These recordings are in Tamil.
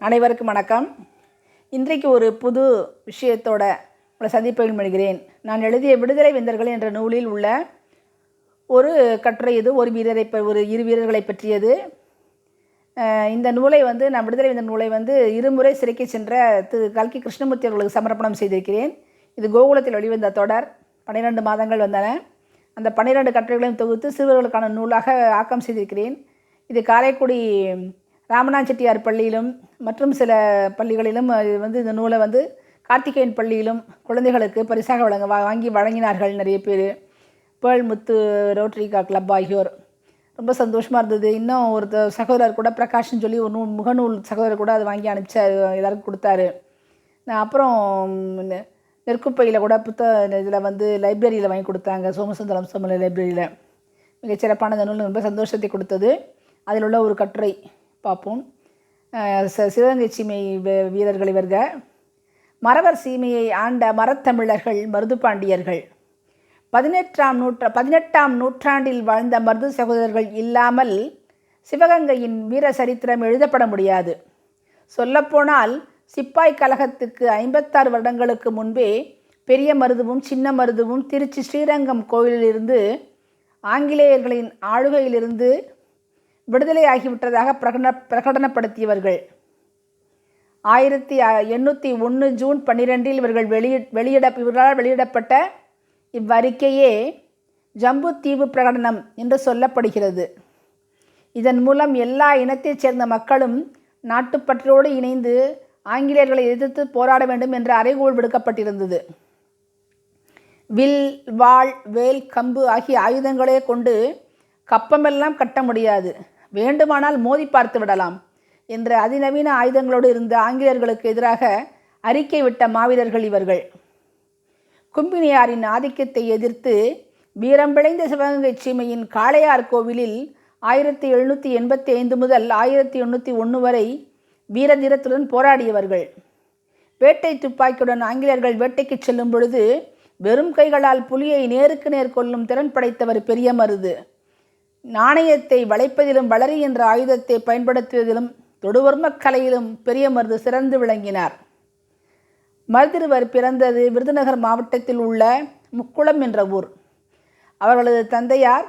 அனைவருக்கும் வணக்கம். இன்றைக்கு ஒரு புது விஷயத்தோட உங்களை சந்திப்பில் மொழிகிறேன் நான் எழுதிய விடுதலை வெந்தர்கள் என்ற நூலில் உள்ள ஒரு கட்டுரை இது ஒரு வீரரை ப- ஒரு இரு வீரர்களை பற்றியது. இந்த நூலை வந்து நான் விடுதலை வென்ற நூலை வந்து இருமுறை சிறைக்கு சென்ற திரு கல்கி கிருஷ்ணமூர்த்தி அவர்களுக்கு சமர்ப்பணம் செய்திருக்கிறேன். இது கோகுலத்தில் வெளிவந்த தொடர். பன்னிரெண்டு மாதங்கள் வந்தன. அந்த பன்னிரெண்டு கட்டுரைகளையும் தொகுத்து சிறுவர்களுக்கான நூலாக ஆக்கம் செய்திருக்கிறேன். இது காரைக்குடி ராமநாத் செட்டியார் பள்ளியிலும் மற்றும் சில பள்ளிகளிலும் இது வந்து இந்த நூலை வந்து கார்த்திகேயன் பள்ளியிலும் குழந்தைகளுக்கு பரிசாக வழங்க வாங்கி வழங்கினார்கள் நிறைய பேர். பேர்ல் முத்து ரோட்டரிகா கிளப் ஆகியோர். ரொம்ப சந்தோஷமாக இருந்தது. இன்னும் ஒரு சகோதரர் கூட பிரகாஷ்னு சொல்லி ஒரு நூல் முகநூல் சகோதரர் கூட அதை வாங்கி அனுப்பிச்சார் எல்லாருக்கும் கொடுத்தாரு. நான் அப்புறம் நெற்குப்பையில் கூட புத்தக இதில் வந்து லைப்ரரியில் வாங்கி கொடுத்தாங்க சோமசுந்தரம் சோமலை லைப்ரரியில். மிகச்சிறப்பான அந்த நூல் ரொம்ப சந்தோஷத்தை கொடுத்தது. அதில் உள்ள ஒரு கட்டுரை பார்ப்போம். ச- சிவகங்கை சீமை வீ- வீரர்கள் இவர்கள் மறவர் சீமையை ஆண்ட மரத்தமிழர்கள் மருது பாண்டியர்கள் பதினெட்டாம் நூற்ற பதினெட்டாம் நூற்றாண்டில் வாழ்ந்த மருது சகோதரர்கள் இல்லாமல் சிவகங்கையின் வீர சரித்திரம் எழுதப்பட முடியாது. சொல்லப்போனால் சிப்பாய் கழகத்துக்கு ஐம்பத்தாறு வருடங்களுக்கு முன்பே பெரிய மருதுவும் சின்ன மருதுவும் திருச்சி ஸ்ரீரங்கம் கோயிலிலிருந்து ஆங்கிலேயர்களின் ஆளுகையிலிருந்து விடுதலை ஆகிவிட்டதாக பிரகடன பிரகடனப்படுத்தியவர்கள். ஆயிரத்தி எண்ணூற்றி ஒன்று ஜூன் பன்னிரெண்டில் இவர்கள் வெளியிட வெளியிட இவர்களால் வெளியிடப்பட்ட இவ்வறிக்கையே ஜம்பு தீவு பிரகடனம் என்று சொல்லப்படுகிறது. இதன் மூலம் எல்லா இனத்தைச் சேர்ந்த மக்களும் நாட்டுப்பற்றோடு இணைந்து ஆங்கிலேயர்களை எதிர்த்து போராட வேண்டும் என்ற அறைகோள் விடுக்கப்பட்டிருந்தது. வில் வாள் வேல் கம்பு ஆகிய ஆயுதங்களே கொண்டு கப்பமெல்லாம் கட்ட முடியாது. வேண்டுமானால் மோதி பார்த்து விடலாம் என்ற அதிநவீன ஆயுதங்களோடு இருந்த ஆங்கிலேயர்களுக்கு எதிராக அறிக்கை விட்ட மாவீரர்கள் இவர்கள். கும்பினியாரின் ஆதிக்கத்தை எதிர்த்து வீரம் விளைந்த சிவகங்கை சீமையின் காளையார் கோவிலில் ஆயிரத்தி எழுநூற்றி எண்பத்தி ஐந்து முதல் ஆயிரத்தி எண்ணூற்றி ஒன்று வரை வீரதீரத்துடன் போராடியவர்கள். வேட்டை துப்பாக்கியுடன் ஆங்கிலேயர்கள் வேட்டைக்கு செல்லும் பொழுது வெறும் கைகளால் புலியை நேருக்கு நேர் கொள்ளும் திறன் படைத்தவர் பெரிய மருது. நாணயத்தை வளைப்பதிலும் வளரி என்ற ஆயுதத்தை பயன்படுத்துவதிலும் தொடுவர்மக் கலையிலும் பெரிய மருது சிறந்து விளங்கினார். மருதிருவர் பிறந்தது விருதுநகர் மாவட்டத்தில் உள்ள முக்குளம் என்ற ஊர். அவர்களது தந்தையார்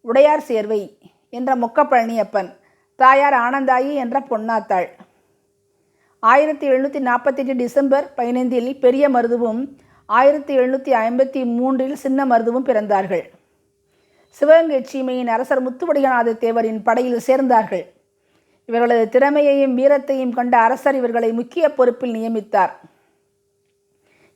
உடையார் சேர்வை என்ற முக்கப்பழனியப்பன் தாயார் ஆனந்தாயி என்ற பொன்னாத்தாள். ஆயிரத்தி எழுநூற்றி நாற்பத்தெட்டு டிசம்பர் பதினைந்தில் பெரிய மருதுவும் ஆயிரத்தி எழுநூற்றி ஐம்பத்தி மூன்றில் சின்ன மருதுவும் பிறந்தார்கள். சிவகங்கை சீமையின் அரசர் முத்துவடிகநாத தேவரின் படையில் சேர்ந்தார்கள். இவர்களது திறமையையும் வீரத்தையும் கண்ட அரசர் இவர்களை முக்கிய பொறுப்பில் நியமித்தார்.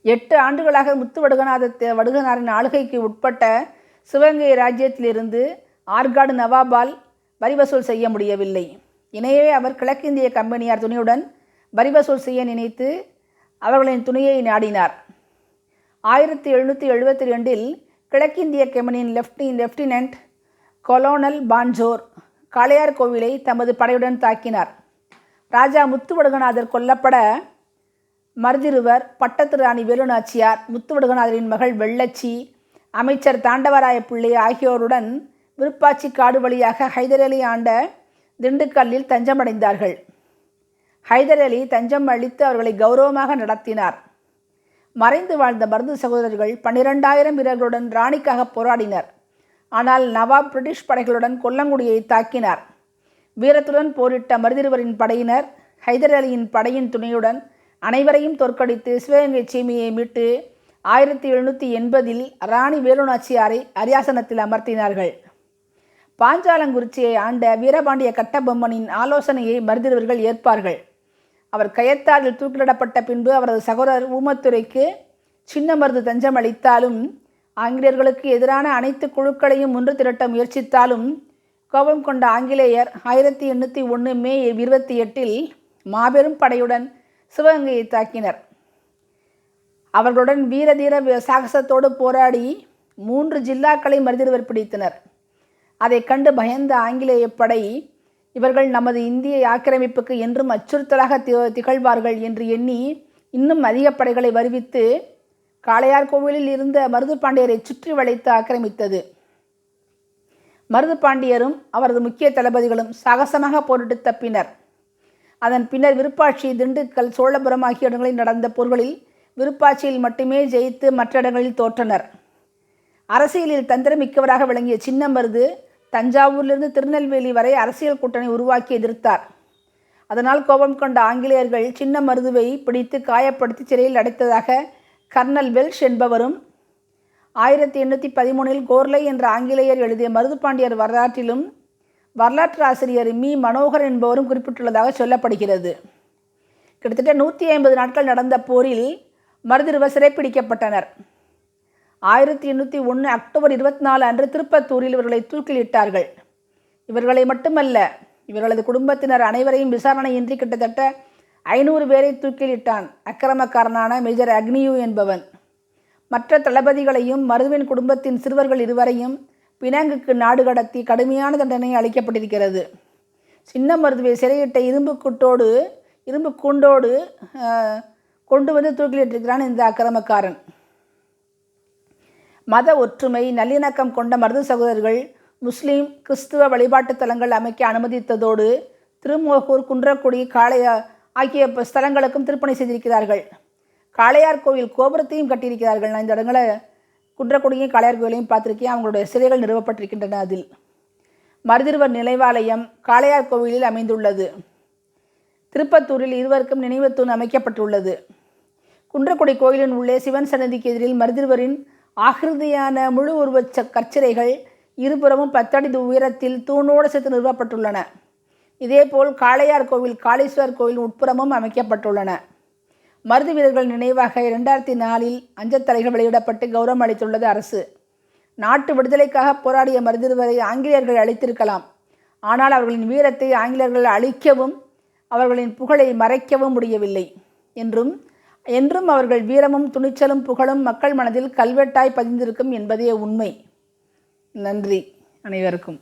எட்டு ஆண்டுகளாக முத்துவடுகநாத தே- வடுகனாரின் ஆளுகைக்கு உட்பட்ட சிவகங்கை ராஜ்யத்திலிருந்து ஆற்காடு நவாபால் வரி வசூல் செய்ய முடியவில்லை. இணையவே அவர் கிழக்கிந்திய கம்பெனியார் துணையுடன் வரி வசூல் செய்ய நினைத்து அவர்களின் துணையை நாடினார். ஆயிரத்தி எழுநூற்றி எழுபத்தி ரெண்டில் கிழக்கிந்திய கெமனின் லெப்டி லெப்டினன்ட் கொலோனல் பான்ஜோர் காளையார் கோவிலை தமது படையுடன் தாக்கினார். ராஜா முத்துவடுகநாதர் கொல்லப்பட மருதிருவர் பட்டத்து ராணி வேலுநாச்சியார் முத்துவடுகநாதரின் மகள் வெள்ளச்சி அமைச்சர் தாண்டவராய பிள்ளை ஆகியோருடன் விருப்பாச்சி காடு வழியாக ஹைதர் அலி ஆண்ட திண்டுக்கல்லில் தஞ்சமடைந்தார்கள். ஹைதர் அலி தஞ்சம் அளித்து அவர்களை கௌரவமாக நடத்தினார். மறைந்து வாழ்ந்த மருது சகோதரர்கள் பன்னிரெண்டாயிரம் வீரர்களுடன் ராணிக்காக போராடினர். ஆனால் நவாப் பிரிட்டிஷ் படைகளுடன் கொல்லங்குடியை தாக்கினார். வீரத்துடன் போரிட்ட மருதிருவரின் படையினர் ஹைதர் அலியின் படையின் துணையுடன் அனைவரையும் தோற்கடித்து சிவகங்கை சீமையை மீட்டு ஆயிரத்தி எழுநூற்றி எண்பதில் ராணி வேலுநாச்சியாரை அரியாசனத்தில் அமர்த்தினார்கள். பாஞ்சாலங்குறிச்சியை ஆண்ட வீரபாண்டிய கட்டபொம்மனின் ஆலோசனையை மருதிருவர்கள் ஏற்பார்கள். அவர் கயத்தாரில் தூக்கிலிடப்பட்ட பின்பு அவரது சகோதரர் ஊமத்துரைக்கு சின்ன மருந்து தஞ்சம் அளித்தாலும் ஆங்கிலேயர்களுக்கு எதிரான அனைத்து குழுக்களையும் ஒன்று திரட்ட முயற்சித்தாலும் கோபம் கொண்ட ஆங்கிலேயர் ஆயிரத்தி எண்ணூற்றி ஒன்று மே இருபத்தி எட்டில் மாபெரும் படையுடன் சிவகங்கையை தாக்கினர். அவர்களுடன் வீரதீர சாகசத்தோடு போராடி மூன்று ஜில்லாக்களை மருதிருவர் பிடித்தனர். அதைக் கண்டு பயந்த ஆங்கிலேய படை இவர்கள் நமது இந்திய ஆக்கிரமிப்புக்கு என்றும் அச்சுறுத்தலாக தி- திகழ்வார்கள் என்று எண்ணி இன்னும் அதிக படைகளை வருவித்து காளையார் கோவிலில் இருந்த மருது பாண்டியரை சுற்றி வளைத்து ஆக்கிரமித்தது. மருது பாண்டியரும் அவரது முக்கிய தளபதிகளும் சாகசமாக போரிட்டு தப்பினர். அதன் பின்னர் விருப்பாட்சி திண்டுக்கல் சோழபுரம் ஆகிய இடங்களில் நடந்த போர்களில் விருப்பாட்சியில் மட்டுமே ஜெயித்து மற்ற இடங்களில் தோற்றனர். அரசியலில் தந்திரமிக்கவராக விளங்கிய சின்ன மருது தஞ்சாவூரிலிருந்து திருநெல்வேலி வரை அரசியல் கூட்டணி உருவாக்கி எதிர்த்தார். அதனால் கோபம் கொண்ட ஆங்கிலேயர்கள் சின்ன மருதுவை பிடித்து காயப்படுத்தி சிறையில் அடைத்ததாக கர்னல் வெல்ஷ் என்பவரும் ஆயிரத்தி எண்ணூற்றி பதிமூணில் கோர்லை என்ற ஆங்கிலேயர் எழுதிய மருதுபாண்டியர் வரலாற்றிலும் வரலாற்று ஆசிரியர் மீ. மனோகர் என்பவரும் குறிப்பிட்டுள்ளதாக சொல்லப்படுகிறது. கிட்டத்தட்ட நூற்றி ஐம்பது நாட்கள் நடந்த போரில் மருதிருவர் சிறைப்பிடிக்கப்பட்டனர். ஆயிரத்தி எண்ணூற்றி ஒன்று அக்டோபர் இருபத்தி நாலு அன்று திருப்பத்தூரில் இவர்களை தூக்கிலிட்டார்கள். இவர்களை மட்டுமல்ல இவர்களது குடும்பத்தினர் அனைவரையும் விசாரணையின்றி கிட்டத்தட்ட ஐநூறு பேரை தூக்கிலிட்டான் அக்கிரமக்காரனான மேஜர் அக்னியு என்பவன். மற்ற தளபதிகளையும் மருதுவின் குடும்பத்தின் சிறுவர்கள் இருவரையும் பினாங்குக்கு நாடு கடத்தி கடுமையான தண்டனை அளிக்கப்பட்டிருக்கிறது. சின்ன மருதுவை சிறையிட்ட இரும்பு குட்டோடு இரும்பு கூண்டோடு கொண்டு வந்து தூக்கிலிட்டிருக்கிறான் இந்த அக்கிரமக்காரன். மத ஒற்றுமை நல்லிணக்கம் கொண்ட மருது சகோதரர்கள் முஸ்லீம் கிறிஸ்துவ வழிபாட்டு தலங்கள் அமைக்க அனுமதித்ததோடு திருமோகூர் குன்றக்குடி காளைய ஆகிய ஸ்தலங்களுக்கும் திருப்பணி செய்திருக்கிறார்கள். காளையார் கோவில் கோபுரத்தையும் கட்டியிருக்கிறார்கள். நான் இந்த இடங்களை குன்றக்குடியும் காளையார் கோவிலையும் பார்த்துருக்கேன். அவங்களுடைய சிலைகள் நிறுவப்பட்டிருக்கின்றன அதில். மருதிருவர் நினைவாலயம் காளையார் கோவிலில் அமைந்துள்ளது. திருப்பத்தூரில் இருவருக்கும் நினைவு தூண் அமைக்கப்பட்டுள்ளது. குன்றக்குடி கோயிலின் உள்ளே சிவன் சன்னதிக்கு எதிரில் மருதிருவரின் ஆகிருதியான முழு உருவச் ச- கற்சிலைகள் இருபுறமும் பத்தடி உயரத்தில் தூணோடு சேர்த்து நிறுவப்பட்டுள்ளன. இதேபோல் காளையார் கோவில் காளீஸ்வரர் கோவில் உட்புறமும் அமைக்கப்பட்டுள்ளன. மருது வீரர்கள் நினைவாக இரண்டாயிரத்தி நாலில் அஞ்சத்தலைகள் வெளியிடப்பட்டு கௌரவம் அளித்துள்ளது அரசு. நாட்டு விடுதலைக்காக போராடிய மருதிருவரை ஆங்கிலேயர்கள் அழித்திருக்கலாம். ஆனால் அவர்களின் வீரத்தை ஆங்கிலேயர்கள் அழிக்கவும் அவர்களின் புகழை மறைக்கவும் முடியவில்லை என்றும் என்றும் அவர்கள் வீரமும் துணிச்சலும் புகழும் மக்கள் மனதில் கல்வெட்டாய் பதிந்திருக்கும் என்பதே உண்மை. நன்றி அனைவருக்கும்.